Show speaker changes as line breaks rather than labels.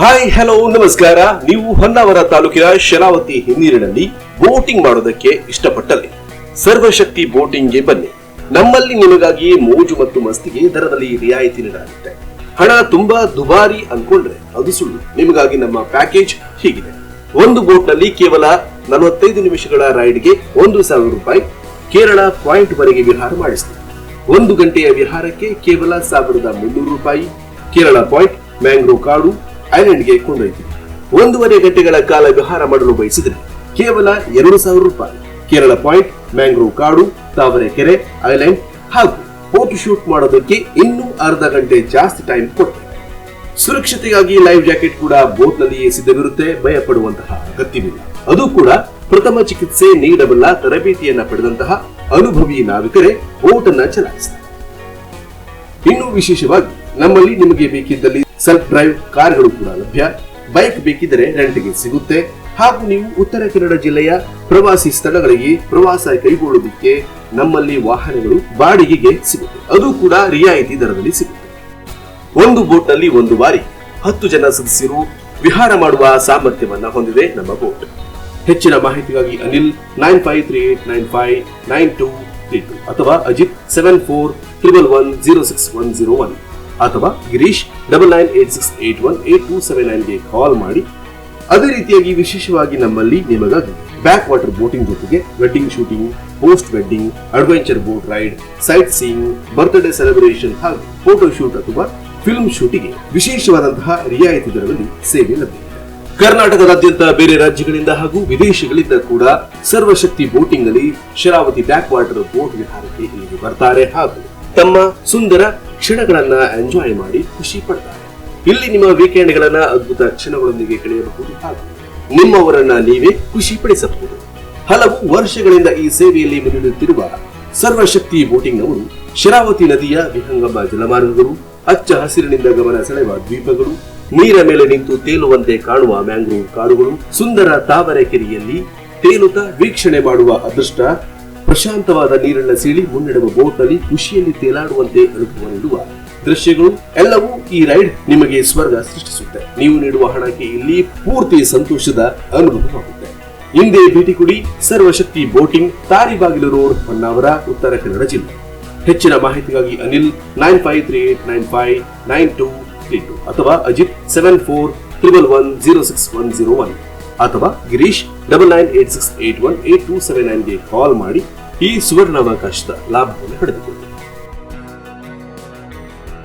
Hi hello ನಮಸ್ಕಾರ. ನೀವು ಹೊನ್ನಾವರ ತಾಲೂಕಿನ ಶರಾವತಿ ಹಿನ್ನೀರಿನಲ್ಲಿ ಬೋಟಿಂಗ್ ಮಾಡೋದಕ್ಕೆ ಇಷ್ಟಪಟ್ಟಲ್ಲಿ. ಸರ್ವಶಕ್ತಿ ಬೋಟಿಂಗ್ಗೆ ಬನ್ನಿ. ನಮ್ಮಲ್ಲಿ ನಿಮಗಾಗಿ ಮೋಜು ಮತ್ತು ಮಸ್ತಿಗೆ ದರದಲ್ಲಿ ರಿಯಾಯಿತಿ ನೀಡಲಾಗುತ್ತೆ. ಹಣ ತುಂಬಾ ದುಬಾರಿ ಅನ್ಕೊಂಡ್ರೆ ಅದು ಸುಳ್ಳು. ನಿಮಗಾಗಿ ನಮ್ಮ ಪ್ಯಾಕೇಜ್ ಹೀಗಿದೆ. ಒಂದು ಬೋಟ್ನಲ್ಲಿ ಕೇವಲ ನಲವತ್ತೈದು ನಿಮಿಷಗಳ ರೈಡ್ಗೆ ಒಂದು ಸಾವಿರ ರೂಪಾಯಿ ಕೇರಳ ಪಾಯಿಂಟ್ ವರೆಗೆ ವಿಹಾರ ಮಾಡಿಸ್ತೀವಿ. ಒಂದು ಗಂಟೆಯ ವಿಹಾರಕ್ಕೆ ಕೇವಲ ಸಾವಿರದ ಮುನ್ನೂರು ರೂಪಾಯಿ. ಕೇರಳ ಪಾಯಿಂಟ್, ಮ್ಯಾಂಗ್ರೋವ್ ಕಾಡು ಐಲ್ಯಾಂಡ್ಗೆ ಕೊಂಡೊಯ್ತು ಒಂದೂವರೆ ಗಂಟೆಗಳ ಕಾಲ ವಿಹಾರ ಮಾಡಲು ಬಯಸಿದರೆ. ಕೇವಲ ಎರಡು ಸಾವಿರ ರೂಪಾಯಿ. ಕೇರಳ ಪಾಯಿಂಟ್, ಮ್ಯಾಂಗ್ರೋವ್ ಕಾಡು, ತಾವರೆಕೆರೆ ಐಲ್ಯಾಂಡ್ ಹಾಗೂ ಫೋಟೋ ಶೂಟ್ ಮಾಡೋದಕ್ಕೆ ಇನ್ನೂ ಅರ್ಧ ಗಂಟೆ ಜಾಸ್ತಿ ಟೈಮ್ ಕೊಟ್ಟರು ಸುರಕ್ಷತೆಗಾಗಿ ಲೈಫ್ ಜಾಕೆಟ್ ಕೂಡ ಬೋಟ್ ನಲ್ಲಿಯೇ ಸಿದ್ಧವಿರುತ್ತೆ ಭಯ ಪಡುವಂತಹ ಅಗತ್ಯವಿಲ್ಲ ಅದು ಕೂಡ ಪ್ರಥಮ ಚಿಕಿತ್ಸೆ ನೀಡಬಲ್ಲ ತರಬೇತಿಯನ್ನ ಪಡೆದಂತಹ ಅನುಭವಿ ನಾವಿಕರೇ ಬೋಟ್ ಅನ್ನ ಚಲಾಯಿಸ್ತಾರೆ ಇನ್ನು ವಿಶೇಷವಾಗಿ ನಮ್ಮಲ್ಲಿ ನಿಮಗೆ ಬೇಕಿದ್ದಲ್ಲಿ ಸೆಲ್ಫ್ ಡ್ರೈವ್ ಕಾರ್ಗಳು ಕೂಡ ಲಭ್ಯ. ಬೈಕ್ ಬೇಕಿದ್ರೆ ರೆಂಟ್ಗೆ ಸಿಗುತ್ತೆ. ಹಾಗೂ ನೀವು ಉತ್ತರ ಕನ್ನಡ ಜಿಲ್ಲೆಯ ಪ್ರವಾಸಿ ಸ್ಥಳಗಳಿಗೆ ಪ್ರವಾಸ ಕೈಗೊಳ್ಳುವುದಕ್ಕೆ ನಮ್ಮಲ್ಲಿ ವಾಹನಗಳು ಬಾಡಿಗೆಗೆ ಸಿಗುತ್ತೆ. ಅದು ಕೂಡ ರಿಯಾಯಿತಿ ದರದಲ್ಲಿ ಸಿಗುತ್ತೆ. ಒಂದು ಬೋಟ್ನಲ್ಲಿ ಒಂದು ಬಾರಿ ಹತ್ತು ಜನ ಸದಸ್ಯರು ವಿಹಾರ ಮಾಡುವ ಸಾಮರ್ಥ್ಯವನ್ನ ಹೊಂದಿದೆ ನಮ್ಮ ಬೋಟ್. ಹೆಚ್ಚಿನ ಮಾಹಿತಿಗಾಗಿ Anil nine five three eight nine five nine two three two ಅಥವಾ Ajit seven four triple one zero six one zero one. ಅಥವಾ Girish double nine eight six eight one eight two seven ನೈನ್ಗೆ call ಮಾಡಿ. ಅದೇ ರೀತಿಯಾಗಿ ವಿಶೇಷವಾಗಿ ನಮ್ಮಲ್ಲಿ ನಿಮಗಾಗಿ back water boating ಜೊತೆಗೆ wedding shooting post wedding adventure boat ride sightseeing birthday celebration ಹಾಗೂ photo shoot ಅಥವಾ ಫಿಲ್ಮ್ ಶೂಟಿಗೆ ವಿಶೇಷವಾದಂತಹ ರಿಯಾಯಿತಿ ದರದಲ್ಲಿ ಸೇವೆ ಲಭ್ಯ ಕರ್ನಾಟಕದಾದ್ಯಂತ ಬೇರೆ ರಾಜ್ಯಗಳಿಂದ ಹಾಗೂ ವಿದೇಶಗಳಿಂದ ಕೂಡ ಸರ್ವಶಕ್ತಿ ಬೋಟಿಂಗ್ನಲ್ಲಿ ಶರಾವತಿ ಬ್ಯಾಕ್ ವಾಟರ್ ಬೋಟ್ ವಿಹಾರಕ್ಕೆ ಇಲ್ಲಿಗೆ ಬರ್ತಾರೆ ಹಾಗೂ ತಮ್ಮ ಸುಂದರ ಕ್ಷಣಗಳನ್ನ ಎಂಜಾಯ್ ಮಾಡಿ ಖುಷಿ ಪಡ್ತಾರೆ. ಇಲ್ಲಿ ನಿಮ್ಮ ವೀಕೆಂಡ್ ಗಳನ್ನ ಅದ್ಭುತ ಕ್ಷಣಗಳೊಂದಿಗೆ ಕಳೆಯಬಹುದು ಹಾಗೂ ನಿಮ್ಮವರನ್ನ ನೀವೇ ಖುಷಿ ಪಡಿಸಬಹುದು. ಹಲವು ವರ್ಷಗಳಿಂದ ಈ ಸೇವೆಯಲ್ಲಿ ಮುನ್ನಡೆಯುತ್ತಿರುವ ಸರ್ವಶಕ್ತಿ ಬೋಟಿಂಗ್ ಅವರು ಶರಾವತಿ ನದಿಯ ವಿಹಂಗಮ ಜಲಮಾರ್ಗಗಳು ಹಚ್ಚ ಹಸಿರಿನಿಂದ ಗಮನ ಸೆಳೆಯುವ ದ್ವೀಪಗಳು, ನೀರ ಮೇಲೆ ನಿಂತು ತೇಲುವಂತೆ ಕಾಣುವ ಮ್ಯಾಂಗ್ರೋವ್ ಕಾಡುಗಳು, ಸುಂದರ ತಾವರೆಕೆರೆಯಲ್ಲಿ ತೇಲುತ್ತಾ ವೀಕ್ಷಣೆ ಮಾಡುವ ಅದೃಷ್ಟ ಪ್ರಶಾಂತವಾದ ನೀರನ್ನ ಸೀಳಿ ಮುನ್ನಡೆವ ಬೋಟ್ನಲ್ಲಿ ಖುಷಿಯಲ್ಲಿ ತೇಲಾಡುವಂತೆ ಅನುಭವ ನೀಡುವ ದೃಶ್ಯಗಳು ಎಲ್ಲವೂ ಈ ರೈಡ್ ನಿಮಗೆ ಸ್ವರ್ಗ ಸೃಷ್ಟಿಸುತ್ತೆ. ನೀವು ನೀಡುವ ಹಣಕ್ಕೆ ಇಲ್ಲಿ ಪೂರ್ತಿ ಸಂತೋಷದ ಅನುಭವವಾಗುತ್ತೆ. ಹಿಂದೆ ಭೇಟಿ ಕೊಡಿ ಸರ್ವಶಕ್ತಿ ಬೋಟಿಂಗ್ ತಾರಿಬಾಗಿಲು ರೋಡ್, ಹೊನ್ನಾವರ, ಉತ್ತರ ಕನ್ನಡ ಜಿಲ್ಲೆ. ಹೆಚ್ಚಿನ ಮಾಹಿತಿಗಾಗಿ Anil nine five three eight nine five nine two three two ಅಥವಾ Ajit seven four triple one zero six one zero one. ಅಥವಾ Girish double nine eight six eight one eight two seven ನೈನ್ಗೆ call ಮಾಡಿ ಈ ಸುವರ್ಣಾವಕಾಶದ ಲಾಭವನ್ನು ಪಡೆದುಕೊಳ್ಳಿ.